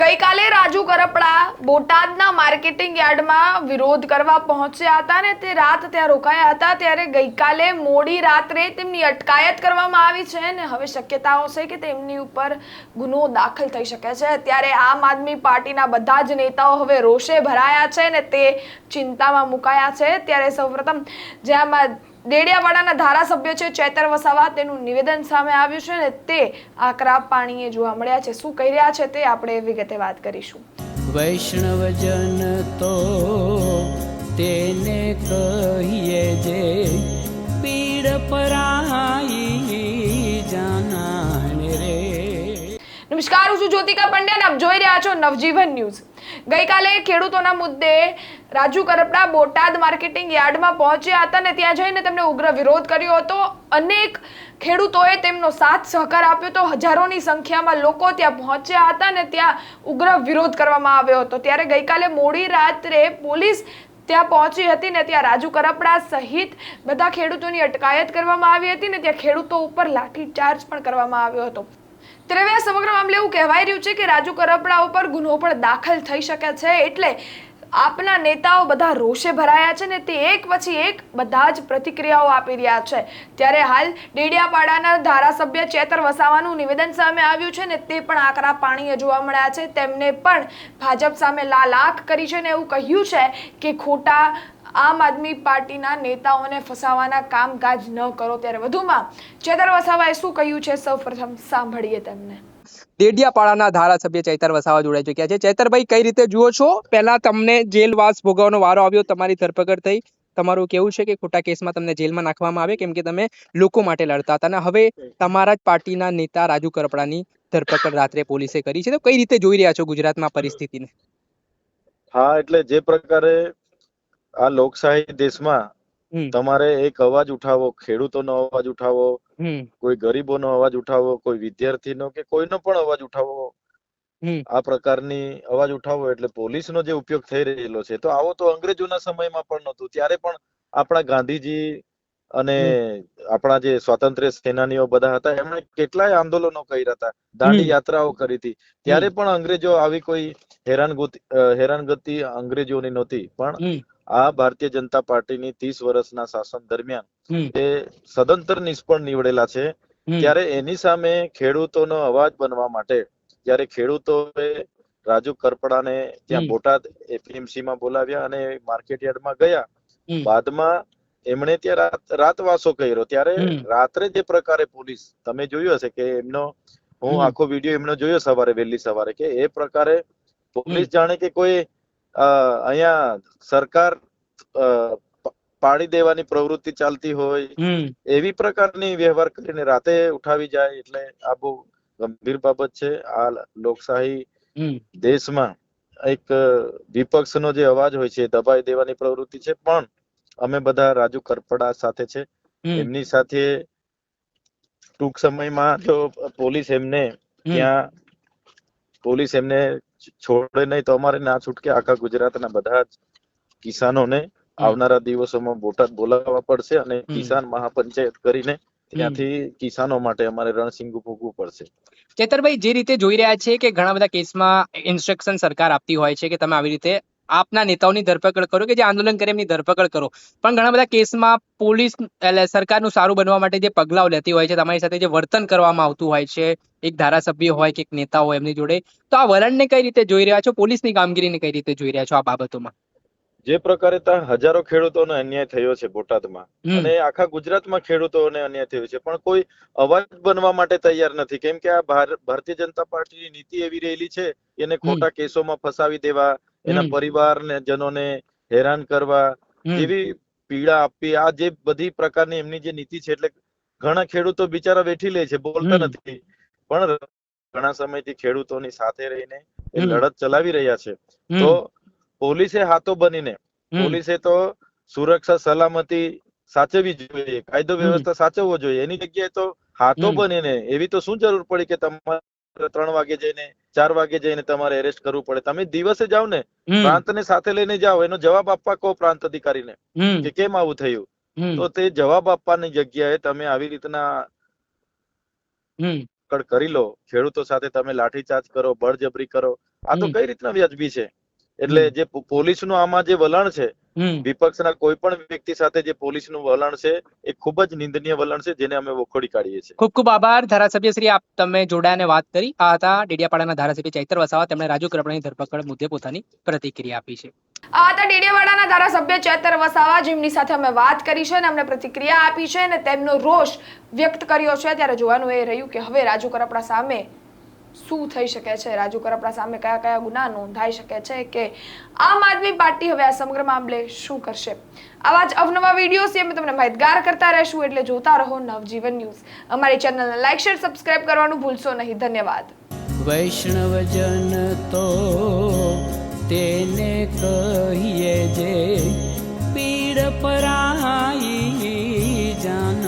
ગઈકાલે રાજુ કરપડા બોટાદના માર્કેટિંગ યાર્ડમાં વિરોધ કરવા પહોંચ્યા હતા ને તે રાત ત્યાં રોકાયા હતા, ત્યારે ગઈકાલે મોડી રાત્રે તેમની અટકાયત કરવામાં આવી છે ને હવે શક્યતાઓ છે કે તેમની ઉપર ગુનો દાખલ થઈ શકે છે. ત્યારે આમ આદમી પાર્ટીના બધા જ નેતાઓ હવે રોષે ભરાયા છે ને તે ચિંતામાં મુકાયા છે. ત્યારે સૌપ્રથમ જ્યાં ડેડિયાવાડાના ધારાસભ્ય છે ચેતર વસાવા. તેનું નિવેદન સામે આવ્યું છે ને તે આકરા પાણીએ જોવા મળ્યા છે. શું કહી રહ્યા છે તે આપણે વિગતે વાત કરીશું. વૈષ્ણવજન તો તેને કહીએ જે પીડ પરાઈ જાનાને રે. નમસ્કાર હું છું જ્યોતિકા પંડ્યા આપ જોઈ રહ્યા છો નવજીવન ન્યૂઝ. ગઈકાલે ખેડૂતોના મુદ્દે રાજુ કરપડા બોટાદ માર્કેટિંગ યાર્ડમાં પહોંચ્યા હતા ને ત્યાં જઈને તેમણે ઉગ્ર વિરોધ કર્યો હતો. અનેક ખેડૂતોએ તેમનો સાથ સહકાર આપ્યો હતો. હજારોની સંખ્યામાં લોકો ત્યાં પહોંચ્યા હતા ને ત્યાં ઉગ્ર વિરોધ કરવામાં આવ્યો હતો. ત્યારે ગઈકાલે મોડી રાત્રે પોલીસ ત્યાં પહોંચી હતી ને ત્યાં રાજુ કરપડા સહિત બધા ખેડૂતોની અટકાયત કરવામાં આવી હતી ને ત્યાં ખેડૂતો ઉપર લાઠીચાર્જ પણ કરવામાં આવ્યો હતો. ત્યારે આ સમગ્ર મામલે એવું કહેવાય રહ્યું છે કે રાજુ કરપડા ઉપર ગુનો પણ દાખલ થઈ શકે છે. એટલે આપના નેતાઓ બધા રોષે ભરાયા છે ને તે એક પછી એક બધા જ પ્રતિક્રિયાઓ આપી રહ્યા છે. ત્યારે હાલ ડેડિયાપાડાના ધારાસભ્ય ચેતર વસાવાનું નિવેદન સામે આવ્યું છે ને તે પણ આકરા પાણીએ જોવા મળ્યા છે. તેમને પણ ભાજપ સામે લાલ આંખ કરી છે ને એવું કહ્યું છે કે ખોટા આમ આદમી પાર્ટીના નેતાઓને ફસાવાના કામકાજ ન કરો ત્યારે વધુમાં ચેતર વસાવાએ શું કહ્યું છે? સૌપ્રથમ સાંભળીએ તેમને. દેડિયાપાડાના ધારાસભ્ય ચૈતર વસાવા જોડાઈ ચુક્યા છે. ચૈતરભાઈ કઈ રીતે જુઓ છો? પહેલા તમને જેલવાસ ભોગવવાનો વારો આવ્યો તમારી ધરપકડ થઈ. તમારું કેવું છે કે ખોટા કેસમાં તમને જેલમાં નાખવામાં આવે કેમ કે તમે લોકો માટે લડતા હતા અને હવે તમારા જ પાર્ટીના નેતા રાજુ કરપડાની ધરપકડ રાત્રે પોલીસે કરી છે. તો કઈ રીતે જોઈ રહ્યા છો ગુજરાતમાં પરિસ્થિતિને? હા એટલે જે પ્રકારે આ લોકશાહી દેશમાં તમારે એક અવાજ ઉઠાવો ખેડૂતોનો અવાજ ઉઠાવો કોઈ ગરીબોનો અવાજ ઉઠાવો કોઈ વિદ્યાર્થીનો કે કોઈનો પણ અવાજ ઉઠાવો. આ પ્રકારની અવાજ ઉઠાવો એટલે પોલીસનો જે ઉપયોગ થઈ રહેલો છે. તો આવો તો અંગ્રેજોના સમયમાં પણ નહોતું. ત્યારે પણ આપણા ગાંધીજી અને આપણા જે સ્વાતંત્ર્ય સેનાનીઓ બધા હતા એમણે કેટલાય આંદોલનો કર્યા હતા. દાંડી યાત્રાઓ કરી હતી. ત્યારે પણ અંગ્રેજો આવી કોઈ હેરાનગતિ હેરાનગતિ અંગ્રેજોની નહોતી. પણ આ ભારતીય જનતા પાર્ટીની ત્રીસ વર્ષના શાસન દરમિયાન એ સદંતર નિષ્ફળ નીવડેલા છે ત્યારે એની સામે ખેડૂતોનો અવાજ બનવા માટે જ્યારે ખેડૂતોએ રાજુ કરપડાને ત્યાં બોટાદ એપીએમસી માં બોલાવ્યા અને માર્કેટ યાર્ડમાં ગયા. બાદમાં એમણે ત્યાં રાતવાસો કર્યો. ત્યારે રાત્રે જે પ્રકારે પોલીસ તમે જોયું હશે કે એમનો હું આખો વીડિયો એમનો જોયો સવારે વહેલી સવારે કે એ પ્રકારે પોલીસ જાણે કે કોઈ અહીંયા સરકાર પાડી દેવાની પ્રવૃત્તિ ચાલતી હોય એવી પ્રકારની વ્યવહાર કરીને રાતે ઉઠાવી જાય એટલે આ બહુ ગંભીર બાબત છે. આ લોકશાહી દેશમાં એક વિપક્ષનો જે અવાજ હોય છે દબાઈ દેવાની પ્રવૃત્તિ છે. પણ અમે બધા રાજુ કરપડા સાથે છે. એમની સાથે ટૂંક સમયમાં જો પોલીસ એમને. ત્યાં પોલીસ એમને છોડે નહીં તો અમારે ના છૂટકે આખા ગુજરાતના બધા જ કિસાનોને આવનારા દિવસોમાં બોટાદ બોલાવવા પડશે અને કિસાન મહાપંચાયત કરીને ત્યાંથી કિસાનો માટે અમારે રણસિંગુ ફૂંકવું પડશે. ચેતરભાઈ જે રીતે જોઈ રહ્યા છે કે ઘણા બધા કેસમાં ઇન્સ્ટ્રક્શન સરકાર આપતી હોય છે કે તમે આવી રીતે આપના નેતાઓની ધરપકડ કરો કે જે આંદોલન કરે એમની ધરપકડ કરો. પણ ઘણા બધા કેસમાં પોલીસ એટલે સરકારનું સારું બનવા માટે જે પગલાઓ લેતી હોય છે તમારી સાથે જે વર્તન કરવામાં આવતું હોય છે એક ધારાસભ્ય હોય કે એક નેતા હોય એમની જોડે તો આ વલણને કઈ રીતે જોઈ રહ્યા છો? પોલીસની કામગીરીને કઈ રીતે જોઈ રહ્યા છો આ બાબતોમાં? જે પ્રકારે ત્યાં હજારો ખેડૂતોને અન્યાય થયો છે બોટાદમાં. અને આખા ગુજરાતમાં ખેડૂતોને અન્યાય થયો છે. પણ કોઈ અવાજ બનવા માટે તૈયાર નથી. કેમ કે આ ભાર- ભારતીય જનતા પાર્ટીની નીતિ એવી રહેલી છે એને ખોટા કેસોમાં ફસાવી દેવા એના પરિવારને જનોને હેરાન કરવા એવી પીડા આપવી આ જે બધી પ્રકારની એમની જે નીતિ છે એટલે ઘણા ખેડૂતો બિચારા વેઠી લે છે બોલતા નથી. પણ ઘણા સમયથી ખેડૂતોની સાથે રહીને એ લડત ચલાવી રહ્યા છે. તો પોલીસે હાથો બનીને પોલીસે તો સુરક્ષા સલામતી સાચવવી જોઈએ કાયદો વ્યવસ્થા સાચવવો જોઈએ. એની જગ્યાએ તો હાથો બનીને એવી તો શું જરૂર પડી કે તમારે ત્રણ વાગે જઈને ચાર વાગે જઈને તમારે એરેસ્ટ કરવું પડે. તમે દિવસે જાઓ ને પ્રાંત ને સાથે લઈને જાઓ. એનો જવાબ આપવા કહો પ્રાંત અધિકારીને કે કેમ આવું થયું? તો તે જવાબ આપવાની જગ્યાએ તમે આવી રીતના કરી લો. ખેડૂતો સાથે તમે લાઠીચાર્જ કરો બળજબરી કરો. આ તો કઈ રીતના વ્યાજબી છે? એટલે. જે પોલીસનું આમાં જે વલણ છે વિપક્ષના કોઈ પણ વ્યક્તિ સાથે જે પોલીસનું વલણ છે એ ખૂબ જ નિંદનીય વલણ છે જેને અમે વખોડી કાઢીએ છીએ. ખૂબ ખૂબ આભાર ધારાસભ્ય શ્રી આપ તમે જોડાઈને વાત કરી. આ હતા ડેડિયાપાડાના ધારાસભ્ય ચૈતર વસાવા. તેમણે રાજુ કરપડાની ધરપકડ મુદ્દે પોતાની પ્રતિક્રિયા આપી છે. આ હતા ડેડિયાવાડાના ધારાસભ્ય ચેતર વસાવા. જેમની સાથે અમે વાત કરી છે અને અમને પ્રતિક્રિયા આપી છે અને તેમનો રોષ વ્યક્ત કર્યો છે. ત્યારે જોવાનું એ રહ્યું કે હવે રાજુ કરપડા સામે શું થઈ શકે છે? રાજુ કરપડા સામે કયા કયા ગુના નોંધાઈ શકે છે કે આમ આદમી પાર્ટી હવે આ સમગ્ર મામલે શું કરશે? આવા જ અવનવા વિડીયોઝથી અમે તમને માહિતગાર કરતા રહેશું એટલે જોતા રહો નવજીવન ન્યૂઝ. અમારી ચેનલને લાઈક, શેર, સબસ્ક્રાઇબ કરવાનું ભૂલશો નહીં. ધન્યવાદ. વૈષ્ણવજન તો તેને કહીએ જે પીડ પરાઈ જાન